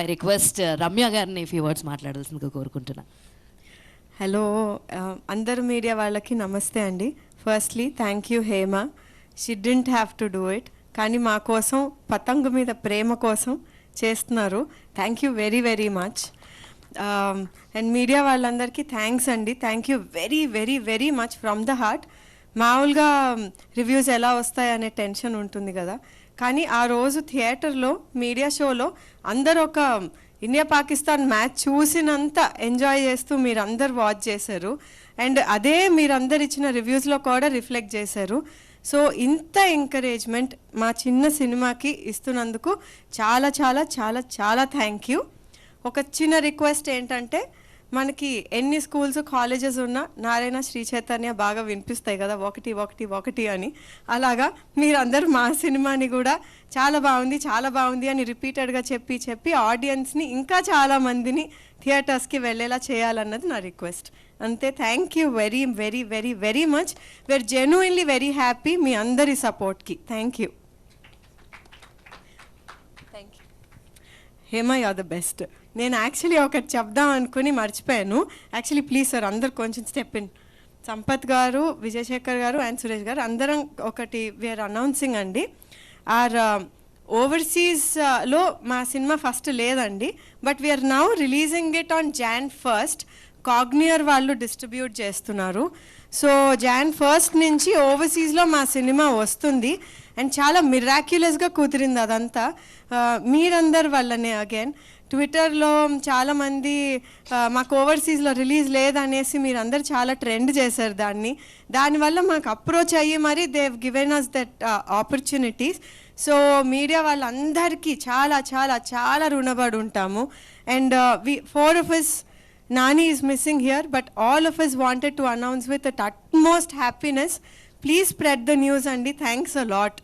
I request Ramya గారిని few words మాట్లాడాల్సిందిగా కోరుకుంటున్నా. హలో uh, అందరు మీడియా వాళ్ళకి నమస్తే అండి. Firstly thank you Hema she didn't have to do it కానీ మా కోసం పతంగు మీద ప్రేమ కోసం చేస్తున్నారు. Thank you very very much and media వాళ్ళందరికీ థ్యాంక్స్ అండి. Thank you very very very much from the heart మామూలుగా రివ్యూస్ ఎలా వస్తాయి అనే టెన్షన్ ఉంటుంది కదా. కానీ ఆ రోజు థియేటర్లో మీడియా షోలో అందరు ఒక ఇండియా పాకిస్తాన్ మ్యాచ్ చూసినంత ఎంజాయ్ చేస్తూ మీరందరు వాచ్ చేశారు. అండ్ అదే మీరందరు ఇచ్చిన రివ్యూస్లో కూడా రిఫ్లెక్ట్ చేశారు. సో ఇంత ఎంకరేజ్మెంట్ మా చిన్న సినిమాకి ఇస్తున్నందుకు చాలా చాలా చాలా చాలా థ్యాంక్ యూ. ఒక చిన్న రిక్వెస్ట్ ఏంటంటే మనకి ఎన్ని స్కూల్స్ కాలేజెస్ ఉన్నా నారాయణ శ్రీ చైతన్య బాగా వినిపిస్తాయి కదా ఒకటి ఒకటి ఒకటి అని. అలాగా మీరందరూ మా సినిమాని కూడా చాలా బాగుంది చాలా బాగుంది అని రిపీటెడ్గా చెప్పి చెప్పి ఆడియన్స్ని ఇంకా చాలా మందిని థియేటర్స్కి వెళ్ళేలా చేయాలన్నది నా రిక్వెస్ట్. అంతే thank you very very very very much. Very genuinely very happy మీ అందరి సపోర్ట్కి. Thank you thank you Hema are the best నేను యాక్చువల్లీ ఒకటి చెప్దాం అనుకుని మర్చిపోయాను. యాక్చువల్లీ ప్లీజ్ సార్ అందరు కొంచెం స్టెప్ ఇన్ సంపత్ గారు విజయశేఖర్ గారు అండ్ సురేష్ గారు అందరం ఒకటి వీఆర్ అనౌన్సింగ్ అండి. ఆర్ ఓవర్సీస్లో uh, uh, మా సినిమా ఫస్ట్ లేదండి. But we're now releasing it on Jan first కాగ్నియర్ వాళ్ళు డిస్ట్రిబ్యూట్ చేస్తున్నారు. సో జాన్ ఫస్ట్ నుంచి ఓవర్సీస్లో మా సినిమా వస్తుంది. అండ్ చాలా మిరాక్యులస్గా కుదిరింది అదంతా. మీరందరి వల్లనే అగైన్. ట్విట్టర్లో చాలామంది మాకు ఓవర్సీస్లో రిలీజ్ లేదనేసి మీరందరు చాలా ట్రెండ్ చేశారు దాన్ని. దానివల్ల మాకు అప్రోచ్ అయ్యి మరి they've given us that opportunities. So media వాళ్ళందరికీ చాలా చాలా చాలా రుణపడి ఉంటాము. And we four of us Nani is missing here, but all of us wanted to announce with the utmost happiness. Please spread the news, Andy. Thanks a lot.